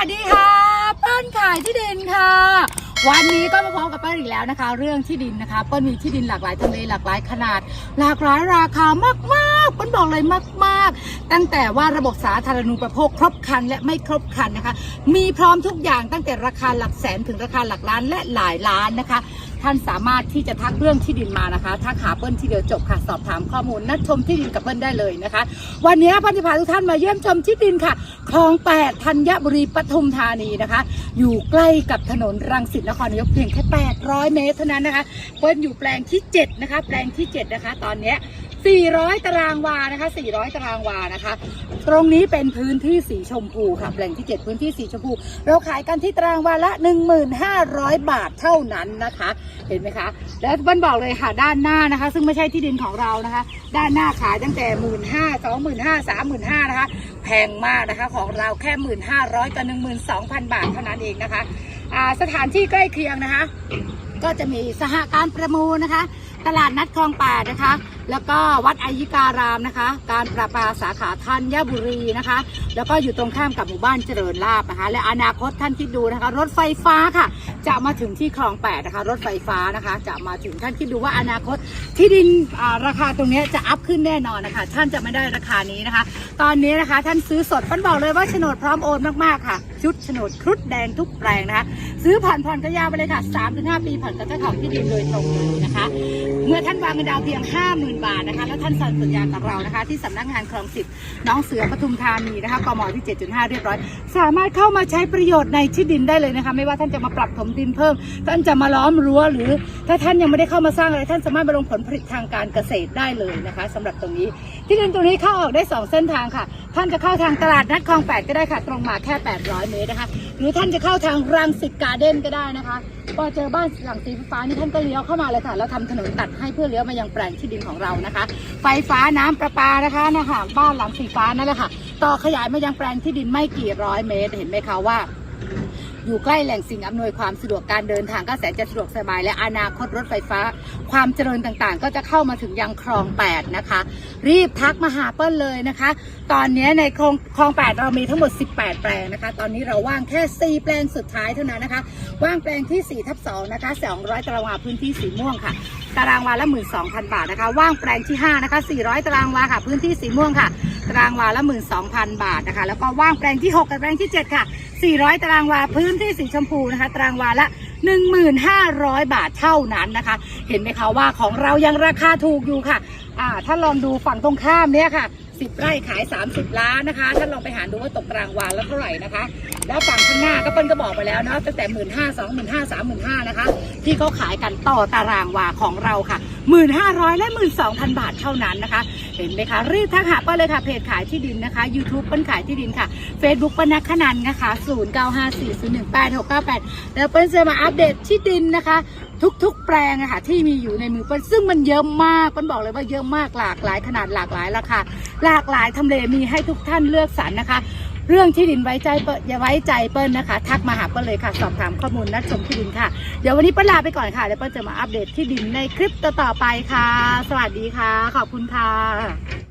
วัสดีค่ะเปิ้ลขายที่ดินค่ะ วันนี้ก็มาพร้อมกับเปิ้ลอีกแล้วนะคะ เรื่องที่ดินนะคะ เปิ้ลมีที่ดินหลากหลายทำเลหลากหลายขนาด หลากหลายราคามากๆเปิ้ลบอกเลยมากๆ ตั้งแต่ว่าระบบสาธารณูปโภคครบครันและไม่ครบครันนะคะ มีพร้อมทุกอย่างตั้งแต่ราคาหลักแสนถึงราคาหลักล้านและหลายล้านนะคะ ท่านสามารถที่จะทักเรื่องที่ดินมานะคะทักหาเปิ้ลที่เดียวจบค่ะสอบถามข้อมูลนัดชมที่ดินกับเปิ้ลได้เลยนะคะ วันนี้พันธิพาทุกท่านมาเยี่ยมชมที่ดินค่ะคลองแปดธัญบุรีปทุมธานีนะคะ อยู่ใกล้กับถนนรังสิตนครนายกเพียงแค่ 800 เมตรเท่านั้นนะคะเปิ้ลอยู่แปลงที่ 7 นะคะ แปลงที่ 7 นะคะ ตอนนี้ 400 ตารางวานะคะ 400 ตารางวานะคะ ตรงนี้เป็นพื้นที่สีชมพูค่ะแปลงที่ 7 พื้นที่สีชมพู เราขายกันที่ตารางวาละ 1,500 บาทเท่านั้นนะคะ เห็นไหมคะ แล้วเปิ้ลบอกเลยค่ะด้านหน้านะคะ ซึ่งไม่ใช่ที่ดินของเรานะคะ ด้านหน้าขายตั้งแต่หมื่นห้าสองหมื่นะคะ แพงมากนะคะของเราแค่หมื่นห้าร้อยกับหนึ่งหมื่นสองพันบาทเท่านั้นเองนะคะ สถานที่ใกล้เคียงนะคะ ก็จะมีสหการประมูลนะคะ ตลาดนัดคลองแปดนะคะ แล้วก็วัดอายิการามนะคะ การประปาสาขาธัญบุรีนะคะ แล้วก็อยู่ตรงข้ามกับหมู่บ้านเจริญลาบนะคะ และอนาคตท่านคิดดูนะคะ รถไฟฟ้าค่ะ จะมาถึงที่คลองแปดนะคะ รถไฟฟ้านะคะ จะมาถึงท่านคิดดูว่าอนาคตที่ดินราคาตรงนี้จะอัพขึ้นแน่นอนนะคะ ท่านจะไม่ได้ราคานี้นะคะ ตอนนี้นะคะท่านซื้อสดปั้นบอกเลยว่าโฉนดพร้อมโอนมากๆค่ะชุดโฉนดครุฑแดงทุกแปลงนะคะ ซื้อผ่อนผ่อนก็ยาวไปเลยค่ะ3-5ปีผ่อนกับเจ้าของที่ดินโดยตรงเลยนะคะ เมื่อท่านวางเงินดาวเพียง 50,000 บาทนะคะ แล้วท่านสัญสัญญากับเรานะคะ ที่สำนักงานคลองสิบน้องเสือปทุมธานีนะคะกมที่ 7.5 เรียบร้อย สามารถเข้ามาใช้ประโยชน์ในที่ดินได้เลยนะคะ ไม่ว่าท่านจะมาปรับถมดินเพิ่ม ท่านจะมาล้อมรั้วหรือ ถ้าท่านยังไม่ได้เข้ามาสร้างอะไรท่านสามารถไปลงผลผลิตทางการเกษตรได้เลยนะคะสำหรับตรงนี้ ที่ดินตรงนี้เข้าออกได้ 2 เส้นทางค่ะ ท่านจะเข้าทางตลาดนัดคลองแปดก็ได้ค่ะ ตรงมาแค่ 800 เมตรนะคะ หรือท่านจะเข้าทางรังสิตการ์เด้นก็ได้นะคะพอเจอบ้านหลังสีฟ้านี่ท่านก็เลี้ยวเข้ามาเลยค่ะ แล้วทำถนนตัดให้เพื่อเลี้ยวมายังแปลงที่ดินของเรานะคะ ไฟฟ้าน้ำประปานะคะนะคะบ้านหลังสีฟ้านั่นแหละค่ะ ต่อขยายมายังแปลงที่ดินไม่กี่ร้อยเมตร เห็นไหมคะว่า อยู่ใกล้แหล่งสิ่งอำนวยความสะดวกการเดินทางก็แสนจะสะดวกสบาย และอนาคตรถไฟฟ้า ความเจริญต่างๆ ก็จะเข้ามาถึงยังคลอง 8 นะคะ รีบทักมาหาเปิ้ลเลยนะคะ ตอนนี้ในคลองคลอง 8 เรามีทั้งหมด 18 แปลงนะคะ ตอนนี้เราว่างแค่ 4 แปลงสุดท้ายเท่านั้นนะคะ ว่างแปลงที่4ทับ2นะคะ200ตารางวาพื้นที่สีม่วงค่ะ ตารางวาละ 12,000 บาทนะคะ ว่างแปลงที่5นะคะ400 ตารางวาค่ะ พื้นที่สีม่วงค่ะ ตารางวาละ 12,000 บาทนะคะ แล้วก็ว่างแปลงที่ 6 กับแปลงที่ 7 ค่ะ 400 ตารางวาพื้นที่สีชมพูนะคะ ตารางวาละ 1,500 บาทเท่านั้นนะคะ เห็นไหมคะว่าของเรายังราคาถูกอยู่ค่ะ อ่าถ้าลองดูฝั่งตรงข้ามเนี่ยค่ะ 10 ไร่ขาย 30 ล้านนะคะ ท่านลองไปหาดูว่าตกตารางวานแล้วเท่าไหร่นะคะ แล้วฝั่งข้างหน้าก็เปิ้ลก็บอกไปแล้วเนาะตั้งแต่หมื่นห้าสองหมื่นห้าสามหมื่นห้านะคะ ที่เขาขายกันต่อตารางวาของเราค่ะหมื่นห้าร้อยและหมื่นสองพันบาทเท่านั้นนะคะ เห็นไหมคะ รีบทักหาเปิ้ลเลยค่ะเพจขายที่ดินนะคะ YouTube เปิ้ลขายที่ดินค่ะ Facebook เปิ้ลนักขนันนะคะ0 9 5 4 0 1 8 6 9 8แล้วเปิ้ลจะมาอัปเดตที่ดินนะคะ ทุกๆ แปลงอะค่ะที่มีอยู่ในมือเปิ้ลซึ่งมันเยอะมากเปิ้ลบอกเลยว่าเยอะมากหลากหลายขนาดหลากหลายราคาหลากหลายทำเลมีให้ทุกท่านเลือกสรรนะคะ เรื่องที่ดินไว้ใจเปิ้ลอย่าไว้ใจเปิ้ลนะคะ ทักมาหาเปิ้ลเลยค่ะ สอบถามข้อมูลนัดชมที่ดินค่ะ เดี๋ยววันนี้เปิ้ลลาไปก่อนค่ะเดี๋ยวเปิ้ลจะมาอัปเดตที่ดินในคลิปต่อๆไปค่ะ สวัสดีค่ะ ขอบคุณค่ะ